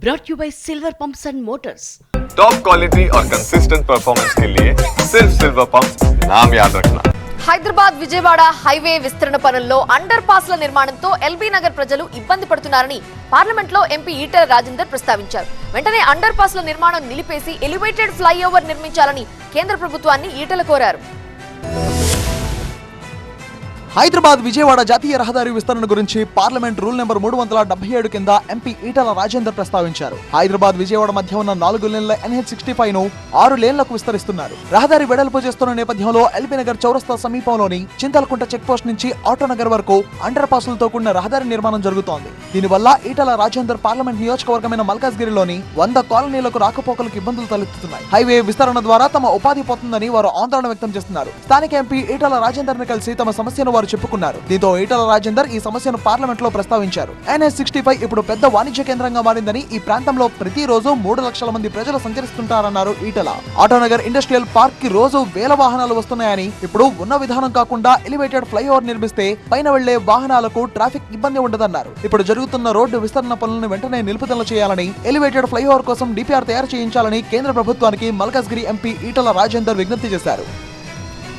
brought you by Silver Pumps and Motors. Top quality और consistent performance के लिए सिर्फ सिल्वर पंप नाम याद रखना హైదరాబాద్ విజయవాడ హైవే విస్తరణ పనుల్లో అండర్ పాస్ల నిర్మాణంతో ఎల్బీ నగర్ ప్రజలు ఇబ్బంది పడుతున్నారని పార్లమెంట్ లో ఎంపీ ఈటెల రాజేందర్ ప్రస్తావించారు వెంటనే అండర్ పాస్ల నిర్మాణం నిలిపేసి ఎలివేటెడ్ ఫ్లైఓవర్ నిర్మించాలని కేంద్ర ప్రభుత్వాన్ని ఈటెల కోరారు హైదరాబాద్ విజయవాడ జాతీయ రహదారి విస్తరణ గురించి పార్లమెంట్ రూల్ నెంబర్ మూడు వందల డెబ్బై ఏడు కింద ఎంపీ ఈటల రాజేందర్ ప్రస్తావించారు. హైదరాబాద్ విజయవాడ మధ్య ఉన్న నాలుగు లేన్ల ఎన్హెచ్ సిక్స్టీ ఫైవ్ను ఆరు లేన్లకు విస్తరిస్తున్నారు. రహదారి వెడల్పు చేస్తున్న నేపథ్యంలో ఎల్బీ నగర్ చౌరస్తా సమీపంలోని చింతలకుంట చెక్పోస్ట్ నుంచి ఆటోనగర్ వరకు అండర్ పాసులతో కూడిన రహదారి నిర్మాణం జరుగుతోంది. దీనివల్ల ఈటల రాజేందర్ పార్లమెంట్ నియోజకవర్గమైన మల్కాజ్గిరిలోని వంద కాలనీలకు రాకపోకలకు ఇబ్బందులు తలెత్తుతున్నాయి. హైవే విస్తరణ ద్వారా తమ ఉపాధి పోతుందని వారు ఆందోళన వ్యక్తం చేస్తున్నారు. స్థానిక ఎంపీ ఈటల రాజేందర్ని కలిసి తమ సమస్యను వారు చెప్పుకున్నారు. దీంతో ఈటల రాజేందర్ ఈ సమస్యను పార్లమెంట్లో ప్రస్తావించారు. ఎన్ఎస్ సిక్స్టీ ఫైవ్ ఇప్పుడు పెద్ద వాణిజ్య కేంద్రంగా మారిందని ఈ ప్రాంతంలో ప్రతిరోజు మూడు లక్షల మంది ప్రజలు సంచరిస్తుంటారన్నారు ఈటల ఆటోనగర్ ఇండస్ట్రియల్ పార్క్కి రోజు వేల వాహనాలు వస్తున్నాయని ఇప్పుడు ఉన్న విధానం కాకుండా ఎలివేటెడ్ ఫ్లైఓవర్ నిర్మిస్తే పైన వెళ్ళే వాహనాలకు ట్రాఫిక్ ఇబ్బంది ఉండదన్నారు. ఇప్పుడు జరుగుతున్న రోడ్డు విస్తరణ పనులను వెంటనే నిలుపుదల చేయాలని ఎలివేటెడ్ ఫ్లైఓవర్ కోసం డిపిఆర్ తయారు చేయించాలని కేంద్ర ప్రభుత్వానికి మల్కాజ్గిరి ఎంపీ ఈటల రాజేందర్ విజ్ఞప్తి చేశారు.